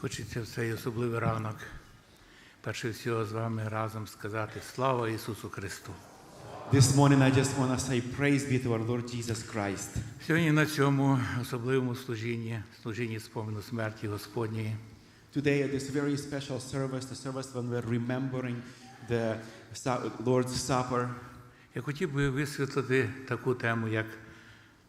Хочеться в цей особливий ранок перше всього з вами разом сказати слава Ісусу Христу. This morning, I just want to say praise be to our Lord Jesus Christ. Сьогодні на цьому особливому служінні, служінні спомину смерті Господньої, Today, at this very special service, the service when we're remembering the Lord's Supper, я хотів би висвітлити таку тему, як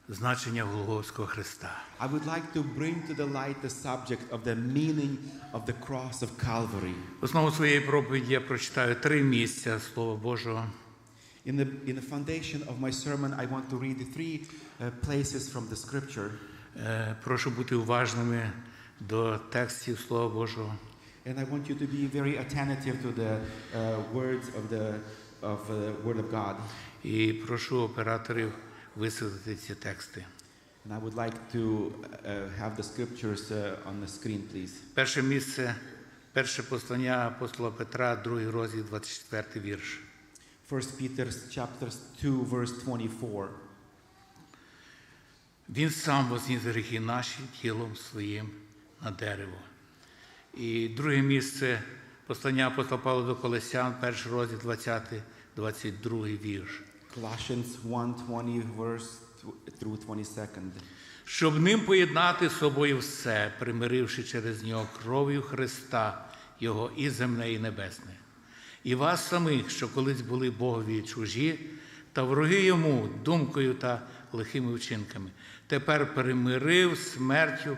значення Голгофського Христа. I would like to bring to the light the subject of the meaning of the cross of Calvary. В основу своєї проповіді я прочитаю три місця Слова Божого. In the, in the foundation of my sermon, I want to read the three uh, places from the scripture. Е, Прошу бути уважними до текстів Слова Божого. And I want you to be very attentive to the uh, words of the of the Word of God. І прошу операторів висвітлити ці тексти. And I would like to uh, have the scriptures uh, on the screen, please. Перше місце, перше послання апостола Петра, другий розділ, 24 вірш. 1 Peter chapter 2 verse 24. Він сам возніс гріхи наші тілом своїм на дерево. І друге місце послання апостола Павла до Колесян, перший розділ, 20, 22 вірш. Colossians 1:20 verse through 22nd. Щоб ним поєднати з собою все, примиривши через нього кров'ю Христа, Його і земне, і небесне. І вас самих, що колись були Богові чужі, та вороги йому думкою та лихими вчинками, тепер примирив смертю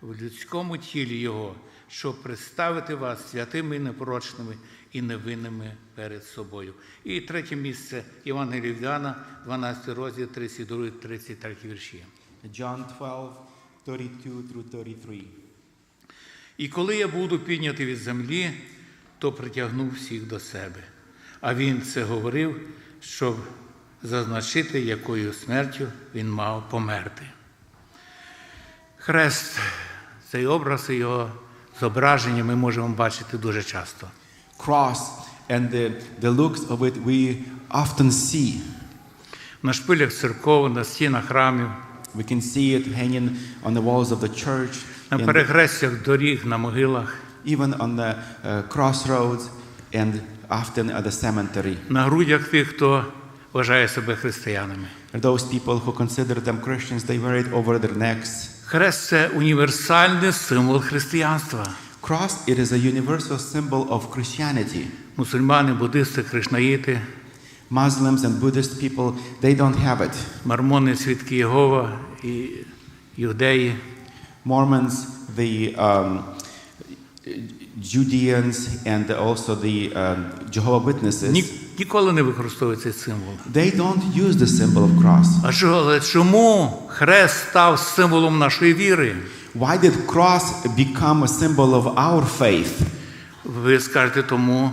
в людському тілі Його, щоб представити вас святими і непорочними і невинними перед собою. І третє місце Євангелія Іоанна, 12 розділ, 32, 33 вірші. John 12, 32-33. І коли я буду піднятий від землі, то притягну всіх до себе. А він це говорив, щоб зазначити, якою смертю він мав померти. Хрест, цей образ і його зображення ми можемо бачити дуже часто. Cross and the, the looks of it we often see. На шпилях церков, на стінах храмів, We can see it hanging on the walls of the church, на перехрестях доріг, на могилах, even on the uh, crossroads, and often at the cemetery. на грудях тих, хто вважає себе християнами. Those people who consider them Christians, they wear it over their necks. Хрест це універсальний символ християнства. Cross, it is a universal symbol of Christianity. Мусульмани, буддисти, кришнаїти, Muslims and Buddhist people, they don't have it. мормони, свідки Єгова і юдеї. Mormons, the um, Judeans, and also the um, Jehovah Witnesses, ніколи не використовують цей символ. they don't use the symbol of cross. А що, але чому хрест став символом нашої віри? Why did cross become a symbol of our faith? Ви скажете тому,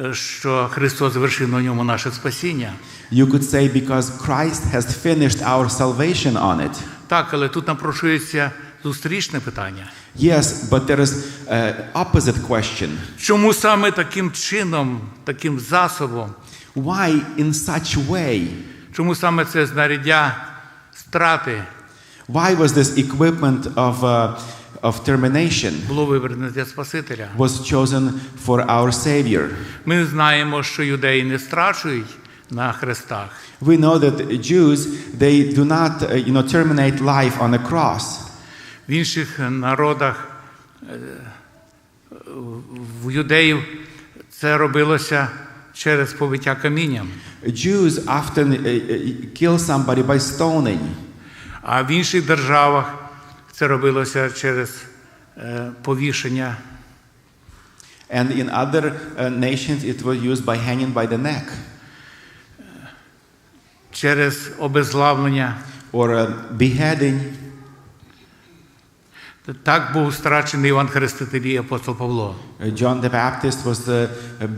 е, що Христос завершив на ньому наше спасіння. You could say because Christ has finished our salvation on it. Так, але тут напрошується зустрічне питання. Yes, but there is an opposite question. Чому саме таким чином, таким засобом, Why in such way? чому саме це знаряддя страти Why was this equipment of, uh, of termination було вибране для Спасителя? was chosen for our Savior? Ми знаємо, що юдеї не страчують на хрестах. We know that Jews they do not uh, you know terminate life on a cross. В інших народах е, в юдеїв це робилося через побиття камінням, Jews often uh, uh, kill somebody by stoning. а в інших державах це робилося через е, повішення. And in other nations it was used by hanging by the neck через обезглавлення. or beheading. Так був страчений Іван Хреститель і апостол Павло. John the Baptist was uh,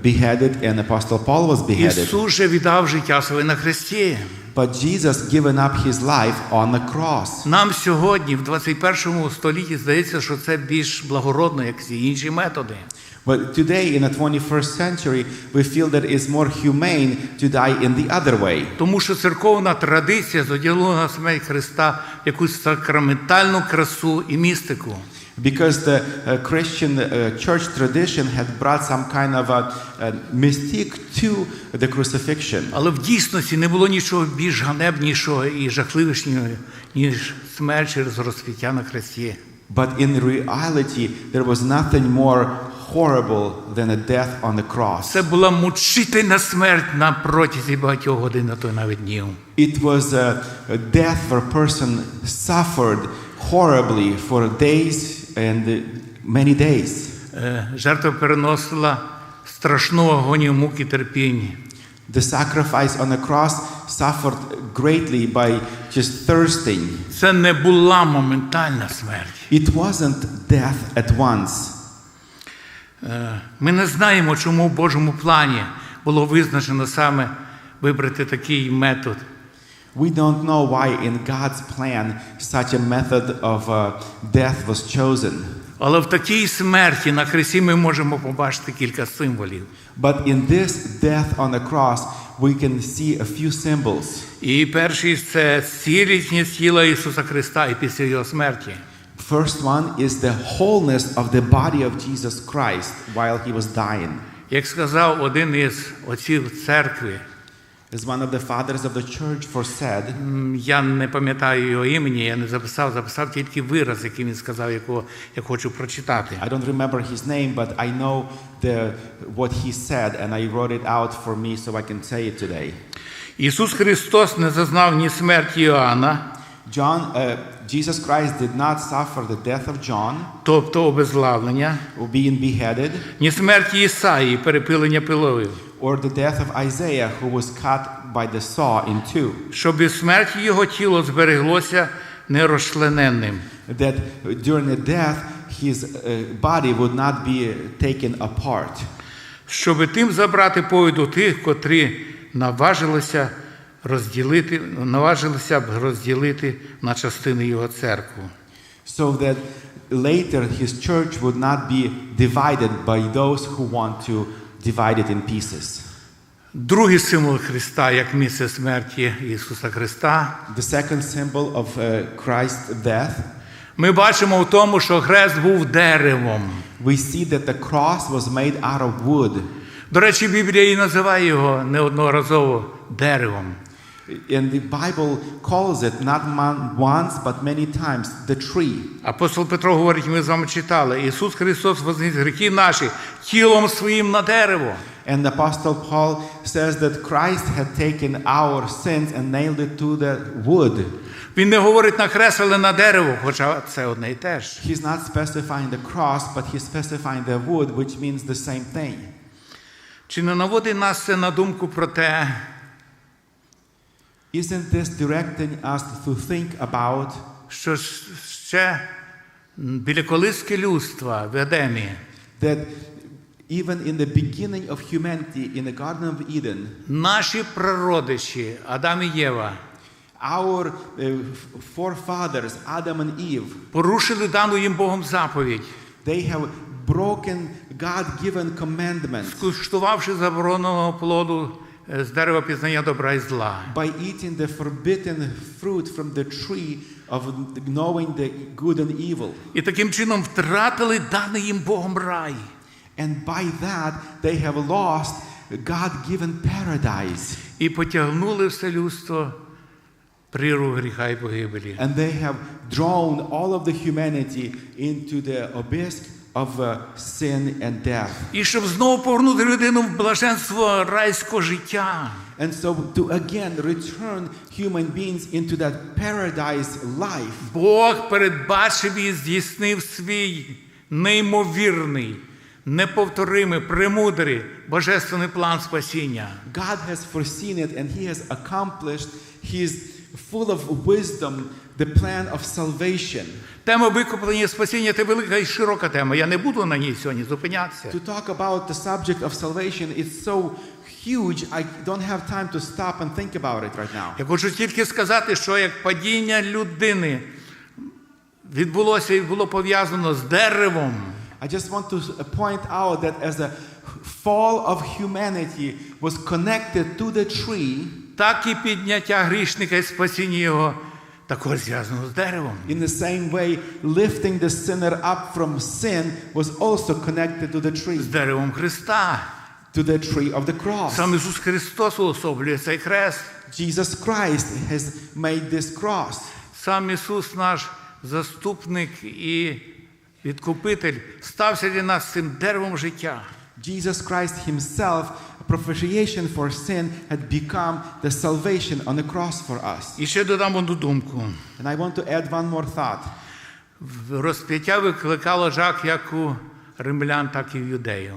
beheaded and Apostle Paul was beheaded. Ісус же віддав життя своє на хресті. But Jesus given up his life on the cross. Нам сьогодні, в 21 столітті, здається, що це більш благородно, як всі інші методи. But today in the 21st century we feel that it's more humane to die in the other way. Тому що церковна традиція заділила на смерть Христа якусь сакраментальну красу і містику. Because the uh, Christian uh, church tradition had brought some kind of a, a mystique to the crucifixion. Але в дійсності не було нічого більш ганебнішого і жахливішого, ніж смерть через розп'яття на хресті. But in reality, there was nothing more horrible than a death on the cross. Це була мучительна смерть на протязі багатьох годин, а то й навіть днів. It was a, a death where a person suffered horribly for days and uh, many days. Е, Жертва переносила страшну агонію муки терпінь. The sacrifice on the cross suffered greatly by just thirsting. Це не була моментальна смерть. It wasn't death at once. Е, Ми не знаємо, чому в Божому плані було визначено саме вибрати такий метод. We don't know why in God's plan such a method of uh, death was chosen. Але в такій смерті на хресті ми можемо побачити кілька символів. But in this death on the cross, we can see a few symbols. І перший це цілісність тіла Ісуса Христа і після Його смерті. First one is the wholeness of the body of Jesus Christ while he was dying. Як сказав один із отців церкви, As one of the fathers of the church foresaid, м, я не пам'ятаю його імені, я не записав, записав тільки вираз, який він сказав, якого я хочу прочитати. I don't remember his name, but I know the, what he said, and I wrote it out for me so I can say it today. Ісус Христос не зазнав ні смерті Іоанна, John, uh, Jesus Christ did not suffer the death of John, тобто обезглавлення, being beheaded, ні смерті Ісаї, перепилення пиловів, or the death of Isaiah, who was cut by the saw in two. щоб і смерті його тіло збереглося нерозчлененним. That during the death, his uh, body would not be taken apart. щоб тим забрати повіду тих, котрі наважилися розділити, наважилися б розділити на частини його церкву. so that later his church would not be divided by those who want to divide it in pieces. Другий символ Христа як місце смерті Ісуса Христа. The second symbol of uh, Christ's death, Ми бачимо в тому, що хрест був деревом. we see that the cross was made out of wood. До речі, Біблія і називає його неодноразово деревом. And the Bible calls it not once but many times the tree. Апостол Петро говорить, ми з вами читали, Ісус Христос возніс гріхи наші тілом своїм на дерево. And the Apostle Paul says that Christ had taken our sins and nailed it to the wood. Він не говорить на хрест, але на дерево, хоча це одне і те ж. He's not specifying the cross, but he's specifying the wood, which means the same thing. Чи не наводить нас це на думку про те, Isn't this directing us to think about що ж ще біля колиски людства в Едемі that even in the beginning of humanity in the Garden of Eden, наші прародичі, Адам і Єва, our uh, forefathers, Adam and Eve, порушили дану їм Богом заповідь, they have broken God given commandments скуштувавши забороненого плоду е, з дерева пізнання добра і зла. by eating the forbidden fruit from the tree of knowing the good and evil. І таким чином втратили даний їм Богом рай. And by that, they have lost God given paradise. І потягнули все людство пріру гріха і погибелі. And they have drawn all of the humanity into the abyss of uh, sin and death. І щоб знову повернути людину в блаженство райського життя. And so to again return human beings into that paradise life, Бог передбачив і здійснив свій неймовірний, неповторимий, премудрий божественний план спасіння. God has foreseen it and He has accomplished His full of wisdom the plan of salvation. Тема викуплення і спасіння це велика і широка тема. Я не буду на ній сьогодні зупинятися. To talk about the subject of salvation is so huge, I don't have time to stop and think about it right now. Я хочу тільки сказати, що як падіння людини відбулося і було пов'язано з деревом, I just want to point out that as the fall of humanity was connected to the tree, так і підняття грішника і спасіння його також зв'язано з деревом. In the same way, lifting the sinner up from sin was also connected to the tree, З деревом Христа. to the tree of the cross. Сам Ісус Христос уособлює цей хрест. Jesus Christ has made this cross. Сам Ісус, наш заступник і відкупитель, стався для нас цим деревом життя. Jesus Christ himself, propitiation for sin, had become the salvation on the cross for us. І ще додам одну думку. And I want to add one more thought. Розп'яття викликало жах як у римлян, так і в юдеїв.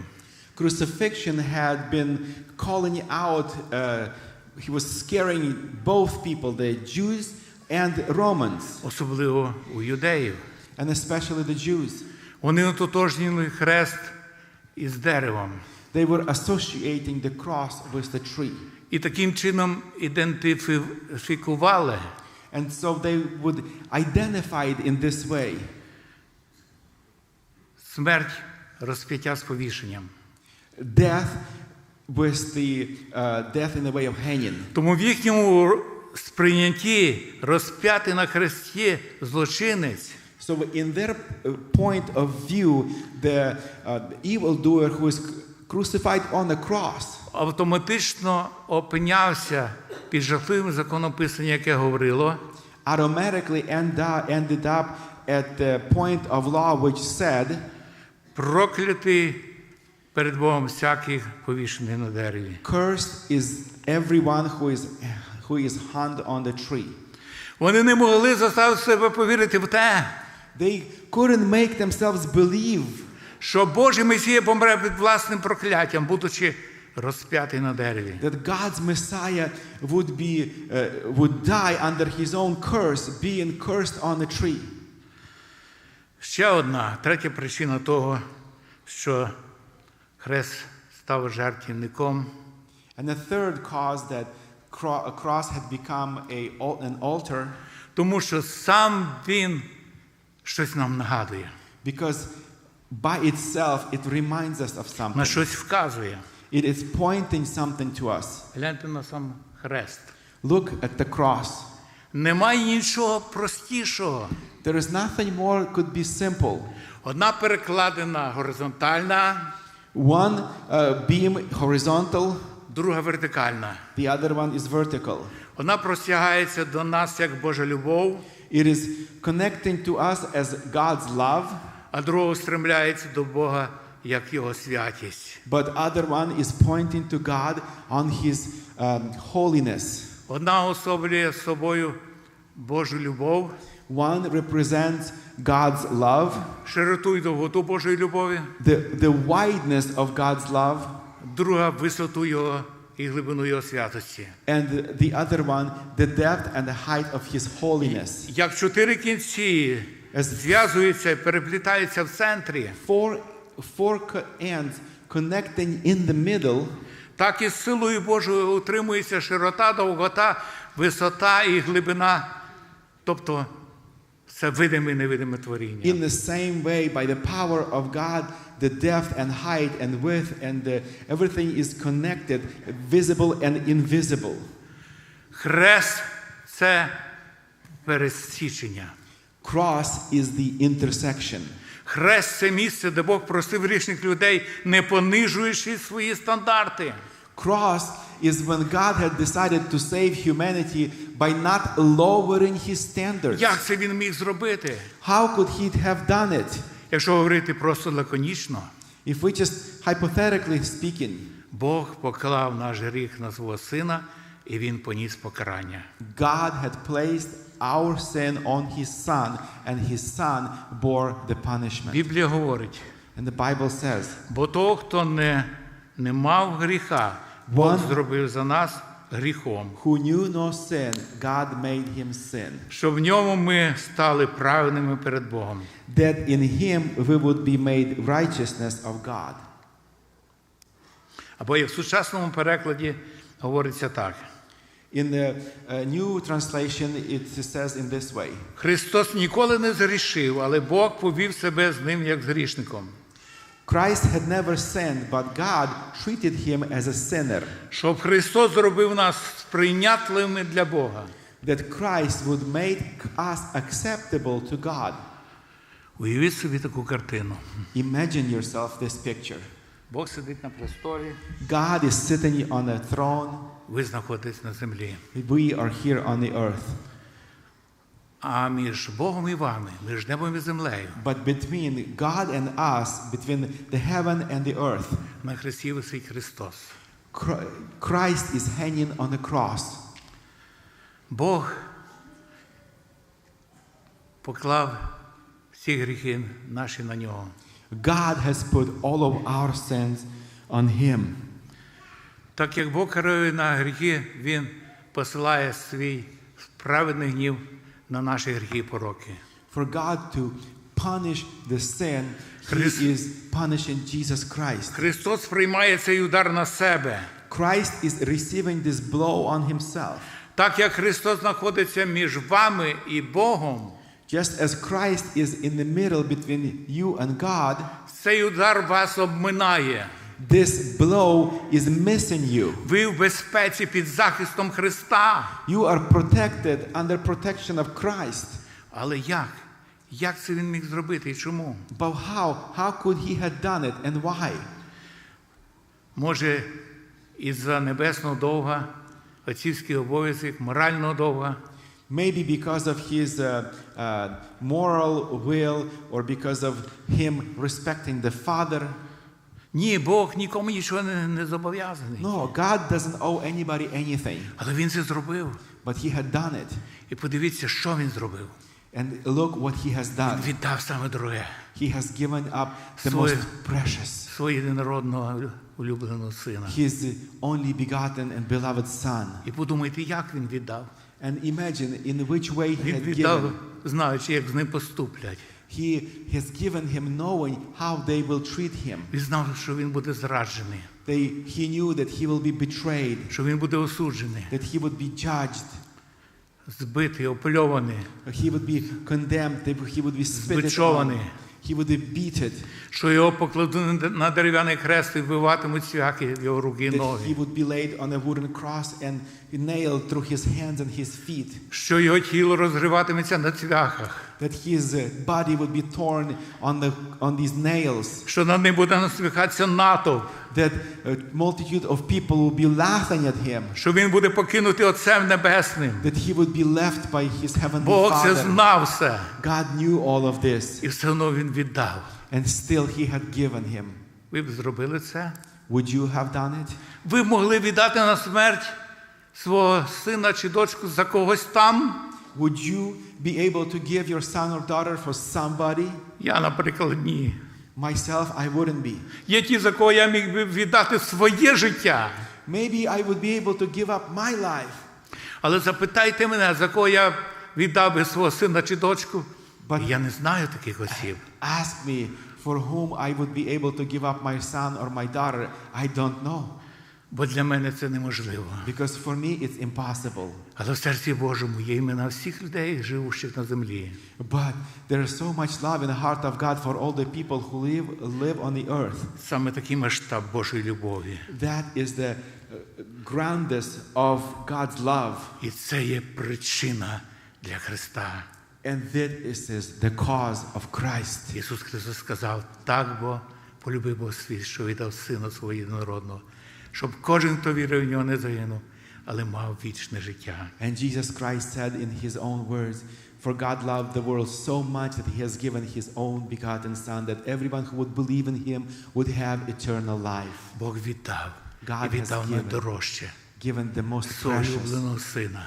Crucifixion had been calling out, uh, he was scaring both people, the Jews and Romans, Особливо у юдеїв. and especially the Jews. Вони ототожнили хрест із деревом. They were associating the cross with the tree. І таким чином ідентифікували And so they would identify it in this way смерть розп'яття з повішенням. death with the uh, death in the way of hanging. Тому в їхньому сприйнятті розп'ятий на хресті злочинець So, in their uh, point of view, the uh, evildoer who is crucified on the cross автоматично опинявся під жахливим законописанням, яке говорило, automatically ended up at the point of law which said, проклятий перед Богом всякий повішений на дереві. Cursed is everyone who is, who is hung on the tree. Вони не могли заставити себе повірити в те, They couldn't make themselves believe що Божий Месія помре під власним прокляттям, будучи розп'ятий на дереві. that God's Messiah would, be, uh, would die under his own curse, being cursed on the tree. Ще одна, третя причина того, що хрест став жертівником, And the third cause that a cross had become a, an altar тому що сам він щось нам нагадує, because by itself it reminds us of на something. щось вказує. It is pointing something to us. Гляньте на сам хрест. Look at the cross. Немає нічого простішого. There is nothing more could be simple. Одна перекладина горизонтальна, One uh, beam horizontal, друга вертикальна. the other one is vertical. Одна простягається до нас як Божа любов, It is connecting to us as God's love, а друга устремляється до Бога як Його святість. but other one is pointing to God on His um, holiness. Одна особлює собою Божу любов, One represents God's love, широту і довготу Божої любові, the, the wideness of God's love, друга висоту Його і глибину Його святості. and the other one, the depth and the height of His holiness. Як чотири кінці зв'язуються і переплітаються в центрі, four, four ends connecting in the middle, так і з силою Божою утримується широта, довгота, висота і глибина, тобто це видиме і невидиме творіння. in the same way, by the power of God, the depth and height and width and the, everything is connected, visible and invisible. Хрест це пересічення. Cross is the intersection. Хрест це місце, де Бог просив грішних людей, не понижуючи свої стандарти. Cross is when God had decided to save humanity by not lowering his standards. Як це він міг зробити? How could he have done it? Якщо говорити просто лаконічно, If we just hypothetically speaking, Бог поклав наш гріх на свого сина, і він поніс покарання. God had placed our sin on his son, and his son bore the punishment. Біблія говорить, And the Bible says, бо того, хто не, не мав гріха, Бог зробив за нас гріхом, Who knew no sin, God made him sin, щоб в ньому ми стали праведними перед Богом. that in him we would be made righteousness of God. Або як в сучасному перекладі говориться так: In the uh, new translation, it says in this way Христос ніколи не згрішив, але Бог повів себе з ним як з грішником, Christ had never sinned, but God treated him as a sinner, щоб Христос зробив нас сприйнятливими для Бога. that Christ would make us acceptable to God. Уявіть собі таку картину. Imagine yourself this picture. Бог сидить на престолі, God is sitting on a throne. ви знаходитесь на землі. We are here on the earth. А між Богом і вами, між небом і землею, But between God and us, between the heaven and the earth, на хресті висить Христос. Christ is hanging on the cross. Бог поклав всі гріхи наші на нього. God has put all of our sins on him. Так як Бог карує на гріхи, Він посилає свій праведний гнів на наші гріхи і пороки. For God to punish the sin, He is punishing Jesus Christ. Христос приймає цей удар на себе. Christ is receiving this blow on himself. Так як Христос знаходиться між вами і Богом, Just as Christ is in the middle between you and God, цей удар вас обминає. this blow is missing you. Ви в безпеці під захистом Христа. You are protected under protection of Christ. Але як? Як це він міг зробити і чому? But how? How could he have done it and why? Може, із-за небесного довга, отцівський обов'язок, морального довга, Maybe because of his uh, uh, moral will or because of him respecting the Father. Ні, Бог нікому нічого не, не зобов'язаний. No, God doesn't owe anybody anything, Але він це зробив. but he had done it. І подивіться, що він зробив. And look what he has done. Він віддав саме дороге, He has given up the Своє- most precious, свого єдинородного улюбленого сина. his only begotten and beloved Son. І подумайте, як він віддав. And imagine in which way he Він had віддав, given. знаючи, як з ним поступлять. He has given him knowing how they will treat him. Він знав, що він буде зраджений, They, he knew that he will be betrayed, що він буде осуджений, that he would be judged, збитий, опльований, he would be condemned, that he would be spitted Збичований. on, he would be beaten, що його покладуть на дерев'яний хрест і вбиватимуть свяки в його руки і ноги. he would be laid on a wooden cross and nailed through his hands and his feet, що його тіло розриватиметься на цвяхах, that his uh, body would be torn on, the, on these nails, що над ним буде насміхатися натовп, that a multitude of people will be laughing at him, що він буде покинутий Отцем Небесним. that he would be left by his heavenly Бог це Father. знав все. God knew all of this, І все одно він віддав. and still he had given him. Ви б зробили це? Would you have done it? Ви б могли віддати на смерть свого сина чи дочку за когось там? Would you be able to give your son or daughter for somebody? Я, наприклад, ні. Myself, I wouldn't be. Є ті, за кого я міг би віддати своє життя. Maybe I would be able to give up my life. Але запитайте мене, за кого я віддав би свого сина чи дочку. But- я не знаю таких осіб. Ask me for whom I would be able to give up my son or my daughter. I don't know. Бо для мене це неможливо. Because for me, it's impossible. Але в серці Божому є імена всіх людей, живущих на землі. But there is so much love in the heart of God for all the people who live, live on the earth. Саме такий масштаб Божої любові. That is the uh, grandest of God's love. І це є причина для Христа. And that is is the cause of Christ. Ісус Христос сказав, так бо полюбив Бог світ, що віддав Сина свого єдинородного, щоб кожен, хто вірив в нього, не загинув, але мав вічне життя. And Jesus Christ said in his own words, For God loved the world so much that he has given his own begotten Son, that everyone who would believe in him would have eternal life. Бог віддав God і віддав has given. найдорожче Given the most свого precious, улюбленого сина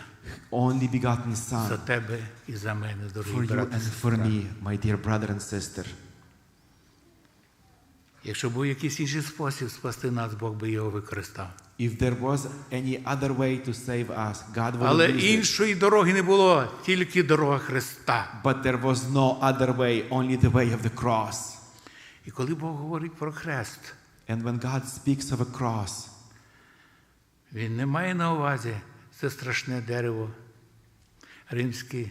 only begotten за Son тебе і за мене, for дорогі you брати. і and сестри. for me, my dear brother and sister. Якщо був якийсь інший спосіб спасти нас, Бог би його використав. If there was any other way to save us, God would Але іншої дороги не було, тільки дорога Христа. But there was no other way, only the way of the cross. І коли Бог говорить про хрест, And when God speaks of a cross, Він не має на увазі це страшне дерево, римське,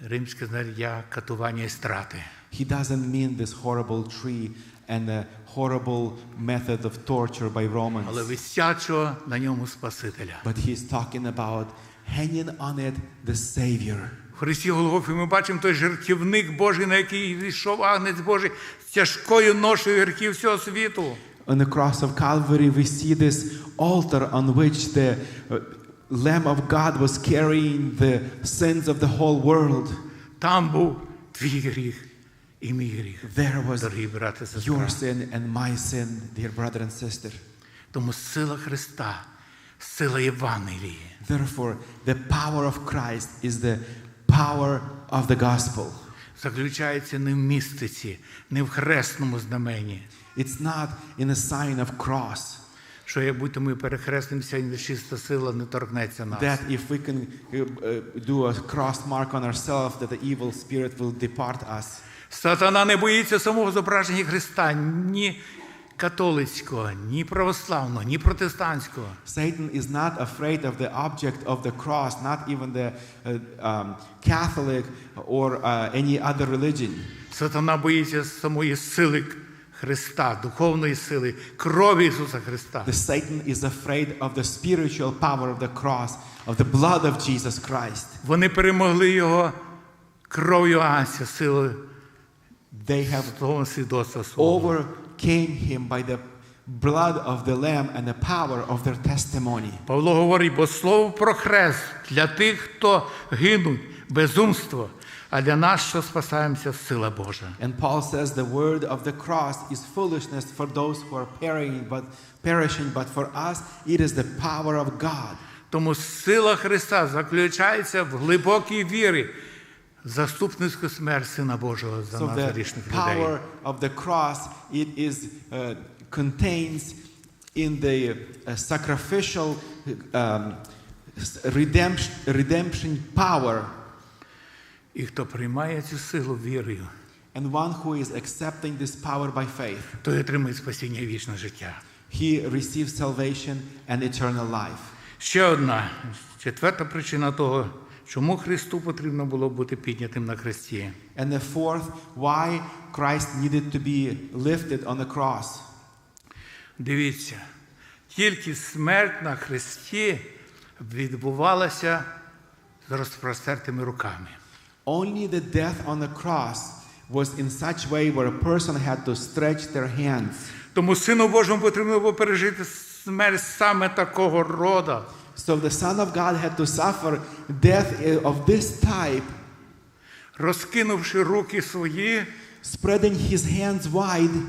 римське знаряддя, катування і страти. He doesn't mean this horrible tree and a horrible method of torture by Romans, Але висячого на ньому Спасителя. but he's talking about hanging on it the Savior. В Христі Голгофі ми бачимо той жертівник Божий, на який війшов агнець Божий з тяжкою ношею гріхів всього світу. On the cross of Calvary, we see this altar on which the uh, Lamb of God was carrying the sins of the whole world. Там був твій гріх. There was Дорогі брати і сестри. your sin and my sin, dear brother and sister. Тому сила Христа, сила Євангелії. Therefore, the power of Christ is the power of the gospel. заключається не в містиці, не в хресному знамені. It's not in a sign of cross. Що як будто ми перехрестимося, і нечиста сила не торкнеться нас. That if we can uh, uh, do a cross mark on ourselves, that the evil spirit will depart us. Сатана не боїться самого зображення Христа, ні католицького, ні православного, ні протестантського. Satan is not afraid of the object of the cross, not even the uh, um, Catholic or uh, any other religion. Сатана боїться самої сили Христа, духовної сили, крові Ісуса Христа. The Satan is afraid of the spiritual power of the cross, of the blood of Jesus Christ. Вони перемогли його кров'ю Ася, силою They have того свідоцтва свого. overcame him by the blood of the Lamb and the power of their testimony. Павло говорить, бо слово про хрест для тих, хто гинуть, безумство, а для нас, що спасаємося, сила Божа. And Paul says the word of the cross is foolishness for those who are perishing, but perishing, but for us it is the power of God. Тому сила Христа заключається в глибокій вірі, в заступницьку смерть Сина Божого за So нас грішних людей. power of the cross it is uh, contains in the uh, sacrificial um, redemption, redemption power, І хто приймає цю силу вірою, and one who is accepting this power by faith, той отримує спасіння і вічне життя. he receives salvation and eternal life. Ще одна четверта причина того, чому Христу потрібно було бути піднятим на хресті. And the fourth, why Christ needed to be lifted on the cross. Дивіться, тільки смерть на хресті відбувалася з розпростертими руками. Only the death on the cross was in such way where a person had to stretch their hands. Тому Сину Божому потрібно було пережити смерть саме такого рода. So the Son of God had to suffer death eh, of this type, розкинувши руки свої, spreading his hands wide,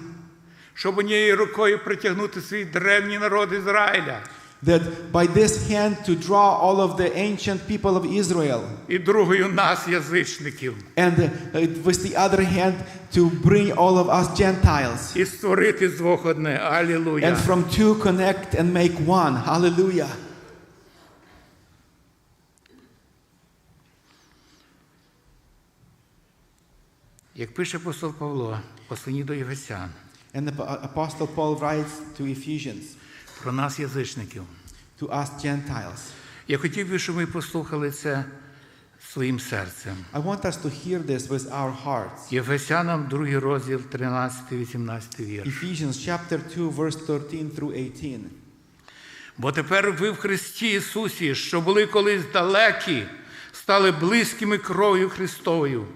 щоб однією рукою притягнути свій древній народ Ізраїля, that by this hand to draw all of the ancient people of Israel, і другою нас, язичників, and uh, with the other hand to bring all of us Gentiles, і створити з двох одне. Алілуя! and from two connect and make one. Hallelujah. Як пише апостол Павло, послані до Єфесян, And the Apostle Paul writes to Ephesians, про нас, язичників. to us Gentiles. Я хотів би, щоб ми послухали це своїм серцем. I want us to hear this with our hearts. Єфесянам, другий розділ, 13-18 вірш. Ephesians chapter 2, verse 13 through 18. Бо тепер ви в Христі Ісусі, що були колись далекі, стали близькими кров'ю Христовою.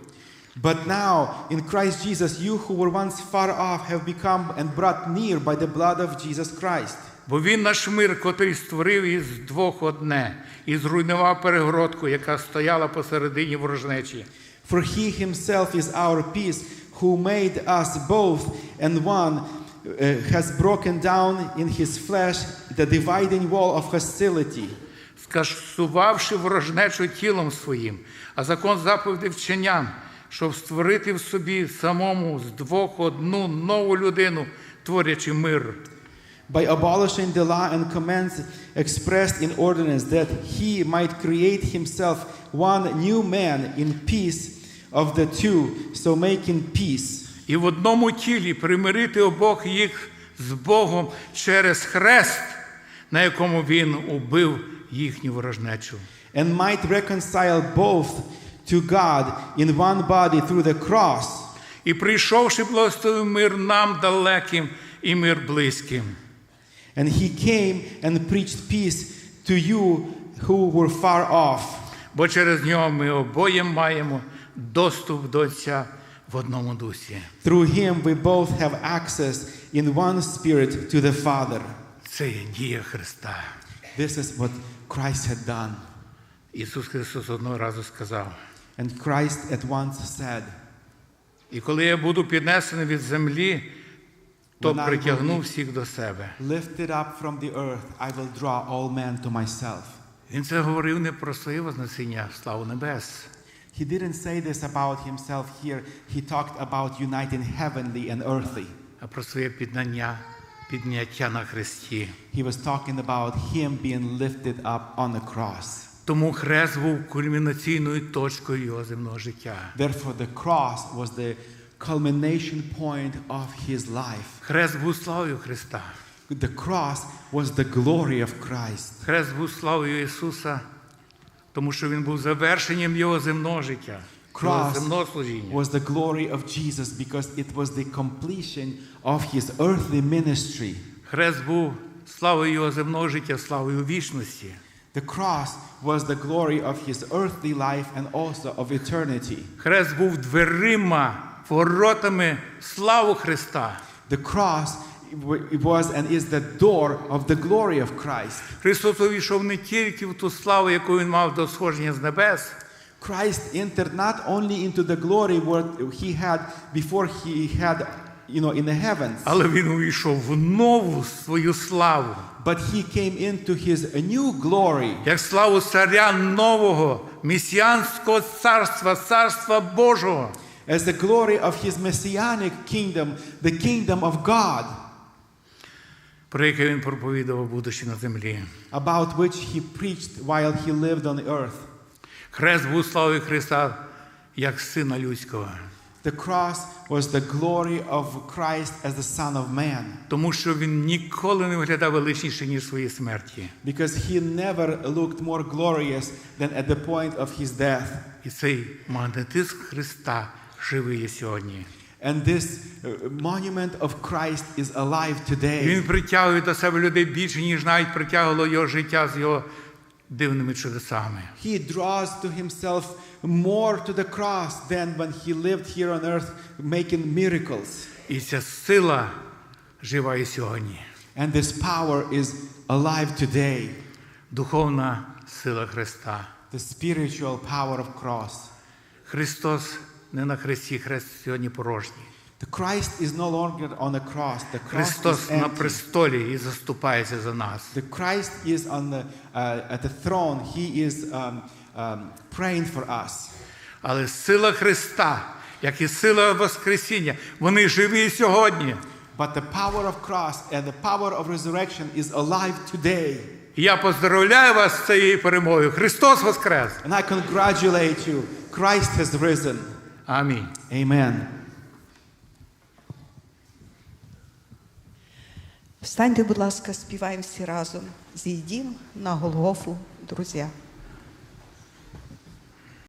But now, in Christ Jesus, you who were once far off have become and brought near by the blood of Jesus Christ. Бо він наш мир, котрий створив із двох одне, і зруйнував перегородку, яка стояла посередині ворожнечі. For he himself is our peace, who made us both and one, uh, has broken down in his flesh the dividing wall of hostility, скасувавши ворожнечу тілом своїм, а закон заповіді вченням, щоб створити в собі самому з двох одну нову людину, творячи мир. by abolishing the law and commands expressed in ordinance, that he might create himself one new man in peace of the two, so making peace. І в одному тілі примирити обох їх з Богом через хрест, на якому він убив їхню ворожнечу. and might reconcile both to God in one body through the cross, І прийшовши благословив мир нам далеким і мир близьким. and he came and preached peace to you who were far off. бо через нього ми обоє маємо доступ до Отця в одному дусі. Through him we both have access in one spirit to the Father. Це є дія Христа. This is what Christ had done. Ісус Христос одного разу сказав: And Christ at once said, І коли я буду піднесений від землі, то When I will притягну be- всіх до себе. Lifted up from the earth, I will draw all men to myself. Він це говорив не про своє вознесення в славу небес, He didn't say this about himself here. He talked about uniting heavenly and earthly. а про своє піднання, підняття на хресті. He was talking about him being lifted up on the cross. Тому хрест був кульмінаційною точкою його земного життя. Therefore, the cross was the culmination point of his life. Хрест був славою Христа. The cross was the glory of Christ. Хрест був славою Ісуса, тому що Він був завершенням Його земного життя, Cross was the glory of Jesus because it was the completion of his earthly ministry. Хрест був славою Його земного життя, славою вічності. The cross was the glory of his earthly life and also of eternity. Хрест був дверима, воротами славу Христа. The cross it was and is the door of the glory of Christ. Христос увійшов не тільки в ту славу, яку Він мав до сходження з небес, Christ entered not only into the glory what he had before he had, you know, in the heavens, але Він увійшов в нову свою славу, but he came into his new glory як славу царя нового, месіанського царства, царства Божого. as the glory of his messianic kingdom, the kingdom of God, про яке він проповідував, будучи на землі. about which he preached while he lived on the earth. Хрест був славою Христа як Сина Людського, The cross was the glory of Christ as the Son of Man, тому що він ніколи не виглядав величніше, ніж своїй смерті. because he never looked more glorious than at the point of his death. І цей магнетизм Христа живий сьогодні. And this uh, monument of Christ is alive today. він притягує до себе людей більше, ніж навіть притягувало його життя з його дивними чудесами. He draws to himself more to the cross than when he lived here on earth making miracles. І ця сила жива і сьогодні. And this power is alive today. Духовна сила Христа. The spiritual power of cross. Христос не на хресті, хрест сьогодні порожній. The Christ is no longer on the cross. The Христос на престолі і заступається за нас. The Christ is on the uh, at the throne. He is um, um, praying for us. Але сила Христа, як і сила Воскресіння, вони живі сьогодні. But the power of cross and the power of resurrection is alive today. Я поздравляю вас з цією перемогою. Христос Воскрес! And I congratulate you. Christ has risen. Амінь. Amen. Встаньте, будь ласка, співаємо всі разом. Зійдім на Голгофу, друзі.